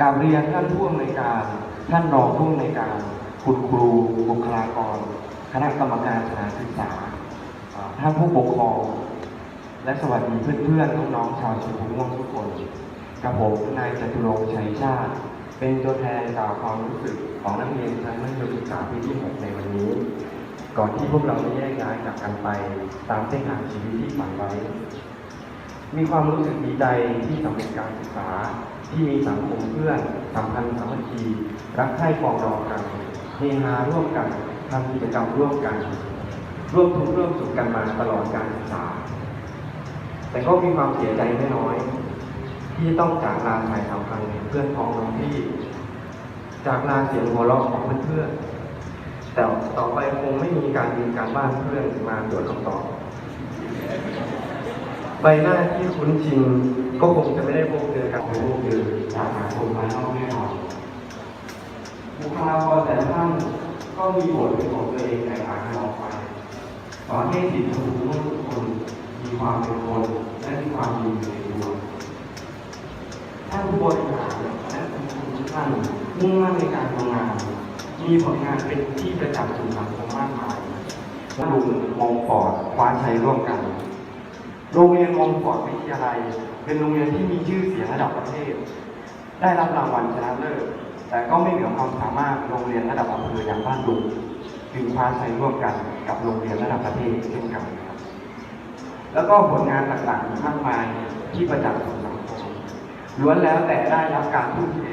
กราบเรียนท่านผู้อำนวยการ ท่านรองผู้อำนวยการ คุณครูบุคลากร คณะกรรมการสถานศึกษาท่านผู้ปกครอง และสวัสดีเพื่อนๆน้องๆชาวชุมพม่วงทุกคนกับผมนายจตุรงชัยชาติ เป็นตัวแทนกล่าวความรู้สึกของนักเรียนชั้นมัธยมศึกษาปีที่ 6 ในวันนี้ ก่อนที่พวกเราจะแยกย้ายจากกันไป ตามเส้นทางชีวิตที่ฝันไว้ มีความรู้สึกดีใจที่สำเร็จการศึกษา ที่มีสังคมเพื่อนสัมพันธ์สามัคคีรักใคร่ปองดองกันเฮฮาร่วมกันทำกิจกรรมร่วมกัน ร่วมทุกข์ร่วมสุขกันมาตลอดการศึกษา แต่ก็มีความเสียใจไม่น้อย ที่ต้องจากลาถ่ายทำครั้งเพื่อนพ้องน้องพี่ จากลาเสียงหัวเราะของเพื่อนๆแต่ต่อไปคงไม่มีการยืนการบ้านเพื่อนมาตรวจคำตอบ ใบหน้าที่คุ้นชินก็คงจะไม่ได้พบเจอกับพบเจอจากสังคมภายนอกแน่นอนบุคลากรแต่ละท่านก็มีบทเป็นของตัวเองแตกต่างกันออกไปสอนให้สิทธิทุกคนมีความเป็นคนและมีความดีอยู่ในตัวท่านผู้บริหารและคุณครูทุกท่านมุ่งมั่นในการทำงาน มีผลงานเป็นที่ประจักษ์สู่สังคมมากมายและลุงมองฟอดคว้าชัยร่วมกัน โรงเรียนมองฟอดวิทยาลัย เป็นโรงเรียนที่มีชื่อเสียงระดับประเทศ ได้รับรางวัลชนะเลิศแต่ก็ไม่เหนือความสามารถโรงเรียนระดับอำเภออย่างบ้านดุงจึงคว้าชัยร่วมกันกับโรงเรียนระดับประเทศเช่นกันครับแล้วก็ผลงานต่างๆมากมายที่ประจักษ์สู่สังคมล้วนแล้วแต่ได้รับการทุ่มเท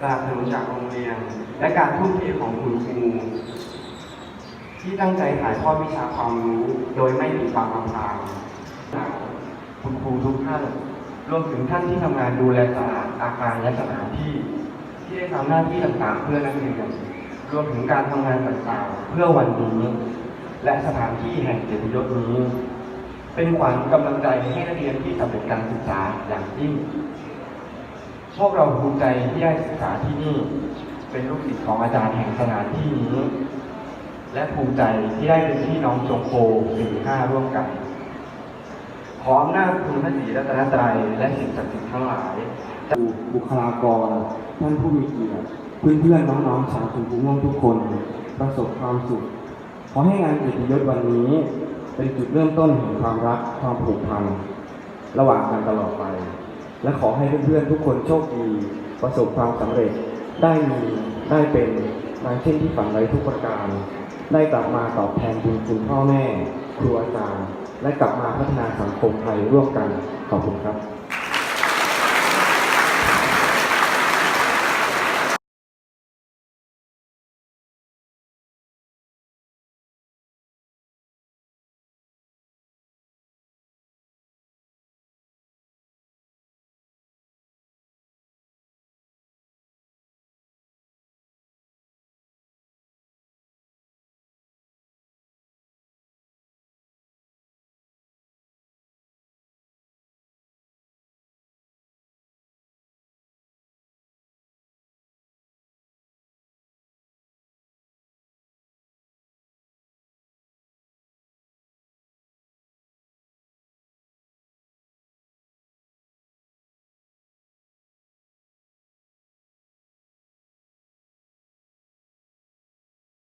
สนับสนุนจากโรงเรียน และการทุ่มเทของคุณครูที่ตั้งใจถ่ายทอดวิชาความรู้โดยไม่ปิดบังอำพราง รูทุกท่าน รวมถึงท่านที่ทำงานดูแลสถานอาคารและสถานที่ ที่ได้ทำหน้าที่ต่างๆ เพื่อนักเรียนรวมถึงการทำงานต่างๆ เพื่อวันนี้ และสถานที่แห่งเกียรติยศนี้ เป็นขวัญกำลังใจให้นักเรียนที่สำเร็จการศึกษาอย่างยิ่งพวกเราภูมิใจที่ได้ศึกษาที่นี่ เป็นลูกศิษย์ของอาจารย์แห่งสถานที่นี้ และภูมิใจที่ได้เป็นพี่น้องจงโคสี่ห้าร่วมกัน ขออำนาคุณพระศรีรัตนตรัยและสิ่งศักดิ์สิทธิ์ทั้งหลายบุคลากรท่านผู้มีเกียรติเพื่อนเพื่อนๆน้องๆชาวชมพูม่วงทุกคน ประสบความสุขขอให้งานเกียรติยศวันนี้ เป็นจุดเริ่มต้นแห่งความรักความผูกพันระหว่างกันตลอดไป และขอให้เพื่อนๆทุกคนโชคดี ประสบความสำเร็จได้มีได้เป็นดังเช่นที่ฝันไว้ทุกประการ ได้กลับมาตอบแทนบุญคุณพ่อแม่ ครูอาจารย์ และกลับมาพัฒนาสังคมไทยร่วมกันขอบคุณครับ